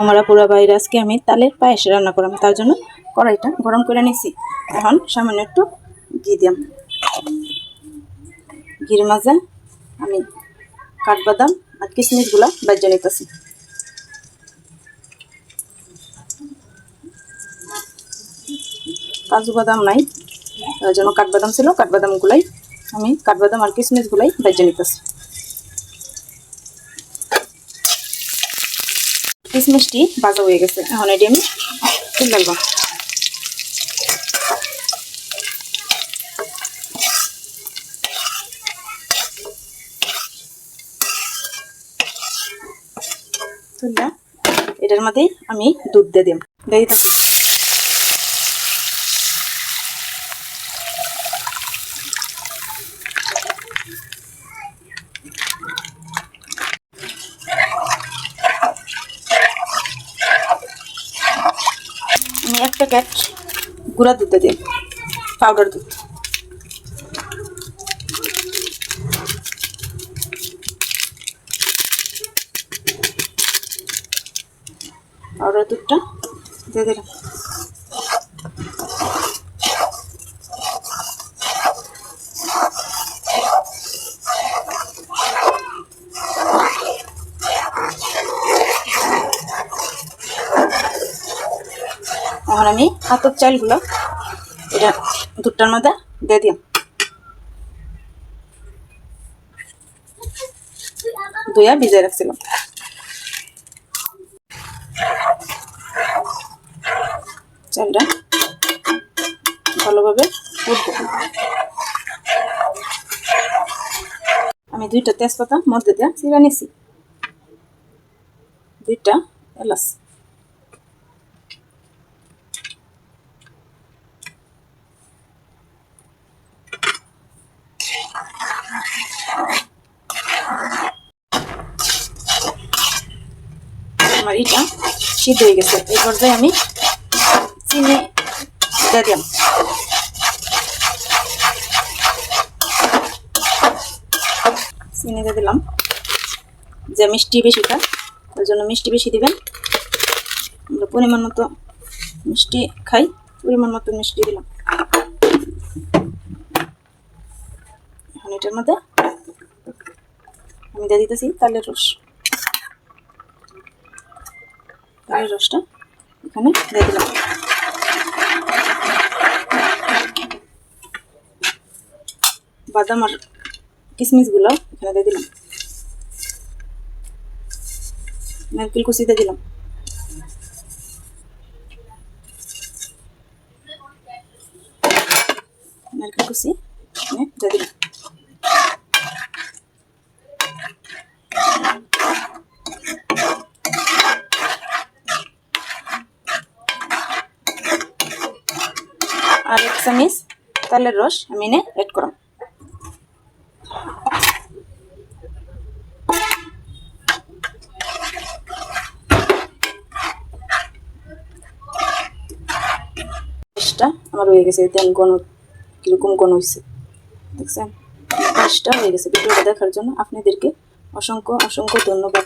আমরা পুরা বাইরে আজকে আমি তালের পায়েস রান্না করলাম, তার জন্য কড়াইটা গরম করে নিছি এখন সামান্য একটু ঘি দিলাম। ঘির মাঝে আমি কাঠবাদাম আর কিশমিশগুলো বাজ্যা নিতেছি। কাজু বাদাম নাই, তার জন্য কাঠবাদাম ছিল, কাঠবাদামগুলাই আমি, কাঠবাদাম আর কিশমিশগুলাই বাজ্যা নিতেছি। কিশমিশটি বাজা হয়ে গেছে। এখন এটি আমি তুলে ফেলব এটার মধ্যে আমি দুধ দিয়ে দিম। দিয়ে আমি এক প্যাকেট গুঁড়া দুধ দিই পাউডার দুধ। পাউডার দুধটা দিয়ে দিলাম। এখন আমি হাতের চালগুলো এটা দুধটার মধ্যে দিয়ে দিলাম দুইয়া ভিজে রাখছিলাম। চালটা ভালোভাবে উঠবো। আমি দুইটা তেজপাতা মধ্যে দিয়ে চিরা নিছি। দুইটা এলাচ। আমার এটা সিদ্ধ হয়ে গেছে। এই পর্যায়ে আমি চিনি দিয়ে দিলাম। চিনি দিয়ে দিলাম। যে মিষ্টি বেশিটা ওই জন্য মিষ্টি বেশি দিবেন। আমরা পরিমাণ মতো মিষ্টি খাই, পরিমাণ মতো মিষ্টি দিলাম। এখন এটার মধ্যে আমি দিয়ে দিতেছি তালের রস। তালের রসটা এখানে দিলাম। বাদাম আর কিশমিশগুলো এখানে দিয়ে দিলাম। নারকেল কুচি দিয়ে দিলাম। নারকেল কুচি দিয়ে দিলাম আর এক চামিচ তালের রস আমি এনে এড করাম আমার হয়ে গেছে তেল ঘন কীরকম ঘন হয়েছে দেখছেন? পায়েসটা হয়ে গেছে, ভিডিওটা দেখার জন্য আপনাদেরকে অসংখ্য অসংখ্য ধন্যবাদ।